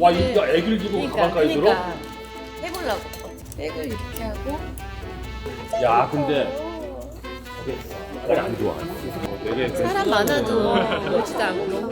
와 이거 애기를 두고 그러니까, 가방까지 들어? 그러니까. 해보려고. 백을 이렇게 하고. 야 근데 저게 색깔이 안 좋아. 되게 사람 많아도 멀지도 않고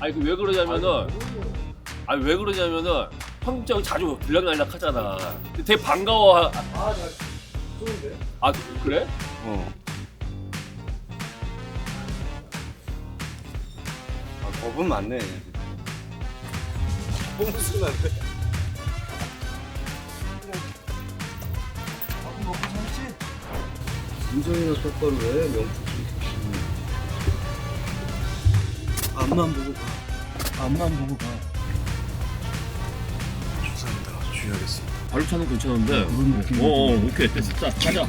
아니 그 왜 그러냐면은 아니 왜 그러냐면은 한국적으로 자주 들락날락 하잖아. 근데 되게 반가워. 아잘 쏘는데? 아 그래? 어. 아, 겁은 많네. 꼼수난데. 인정이나 똑바로 해 명품 앞만 보고 가. 앞만 보고 가. 죄송합니다. 주의하겠습니다. 발로차는 괜찮은데. 어, 어 오케이 됐어. 자 가자.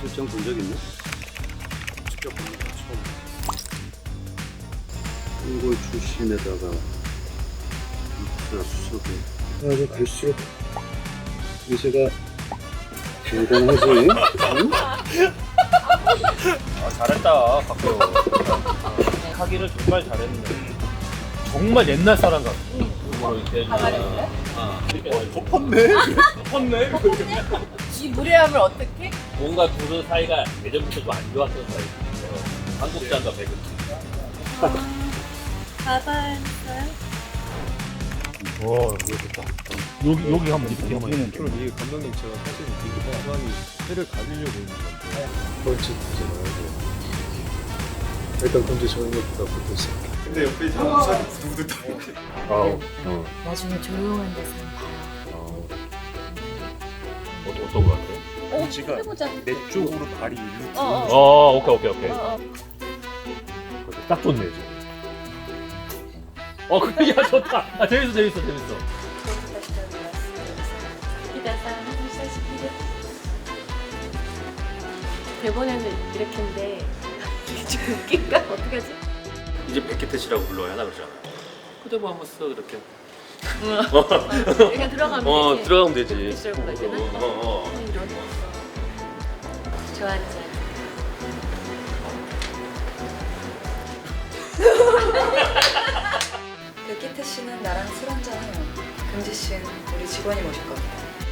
실장 본 적 있나? 직접 거 처음. 일본 출신에다가 육사 수석에. 아주 갈수록 미세가 대단하지. 응? 아 잘했다 박배우. 하기를 정말 잘했네. 정말 옛날 사람 같아. 그거로 이렇게 가발인데? 덮었네. 덮었네. 이 무례함을 어떻게? 뭔가 둘 사이가 예전부터 좀 안 좋았던 사이. 한국장과 백은. 가발 있어요? 와 여기 좋다. 여기 여기 한번 이렇게 한번. 여기는 좀 이게 감독님 제가 사실 이게 사람이 회를 가지려고 있는 건데 벌칙 부잖아요 일단 근데 저는 것보다 붙었어 근데 옆에 이제 우산이 부들부들 어. 어. 나중에 조용한 데서 어. 어떤 거 같아? 어, 지가 해보자 내 쪽으로 발이 일로 어, 어. 어 오케이 오케이 오케이. 어, 어. 딱 좋네 지금. 어 그래 야 좋다. 아 재밌어 재밌어 재밌어. 대본에는 이렇게인데 이게 좀 웃긴가? 어떻게 하지? 이제 백기태시라고 불러야 하나 그러잖아. 그대 뭐 한번 써 이렇게. 이렇게 들어가면 어 되지 들어가면 되지. 백기태시라고 불러야 되나? 어, 어, 어. 이런 좋아하지 백 기태 씨는 나랑 술 한잔해요. 금지 씨는 우리 직원이 모실 겁니다.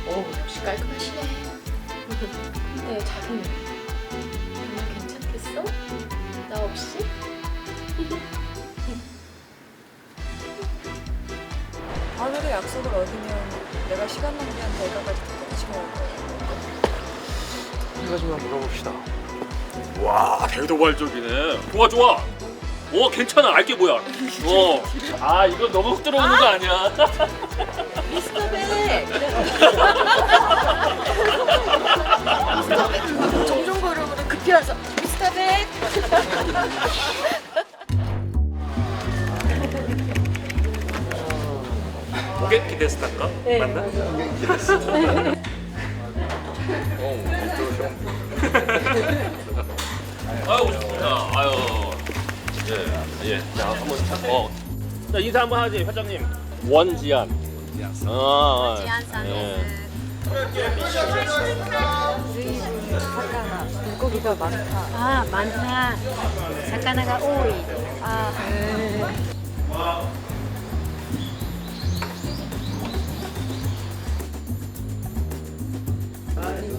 오 역시 깔끔하시네 근데 자기는 정말 괜찮겠어? 나 없이? 오늘의 약속을 어기면 내가 시간 낭비한 대가까지 치러올 거예요. 한 가지만 물어봅시다. 와 대도발적이네. 좋아 좋아. 오 괜찮아 알게 뭐야. 어. 아 이거 너무 훅 들어오는 거 아니야? 미스터 백 종종 걸음으로 급히 와서 미스터 백 오게키 데스타까? 네. 맞나? 아유 오셨습니다. 아유. 예. 예. 자 한번 자, 어. 자 인사 한번 하지 회장님. 원지안. 아. 지안 예. 사카나 물고기가 많다. 아 많다 사카나가 오이 아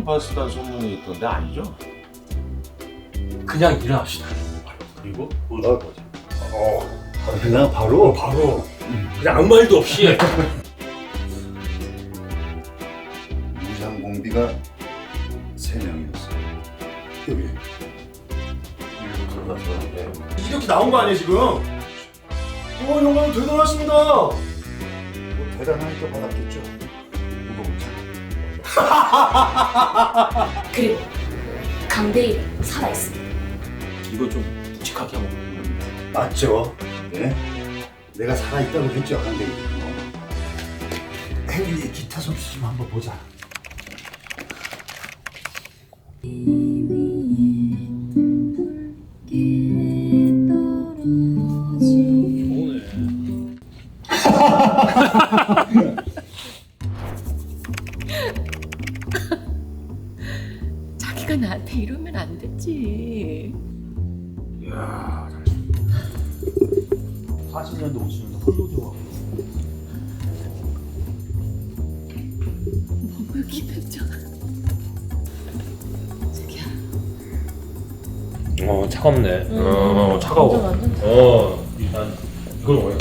통장 받았다는 소문이 있던데 아니죠? 그냥 일어납시다. 그리고 보여줄 거지. 아, 그냥 바로 바로 그냥 아무 말도 없이 무상 공비가 세 명이었어. 여기. 일부 들어가서 이렇게 나온 거 아니에요 지금? 어 영감 대단하십니다. 뭐 대단하니까 받았겠죠. 물어보자. 그리고 강대일 살아있습니다. 이거 좀 묵직하게 한번. 맞죠? 네. 내가 살아있다고 했죠, 한대리. 행리 기타 솜씨 좀 한번 보자. 자기 안 되지. 40년대 50년대 홀로도 너무 기백잖아. 자기야. 어 차갑네. 어 차가워. 완전 완전 어 일단 이걸 먹어야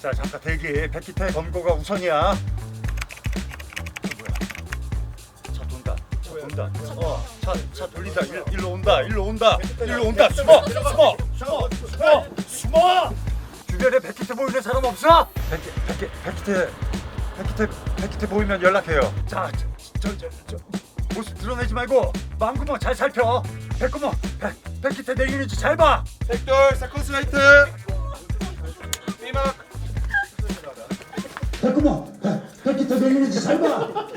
자, 잠깐 대기. 백기태 검거가 우선이야. 뭐야? 차 돈다. 차 돈다. 어, 차, 차 돌린다. 일, 일로 온다. 일로 온다. 일로 온다. 숨어, 숨어, 숨어, 숨어, 숨어. 주변에 백기태 보이는 사람 없어? 백기, 백기, 백기태, 백기태, 백기태 보이면 연락해요. 자, 저, 저, 저, 저 모습 드러내지 말고 마음구멍 잘 살펴. 백구멍, 백, 백기태 내리는지 잘 봐. 백돌 사커스 라이트 백구멍, 백기태 내리는지 잘 봐.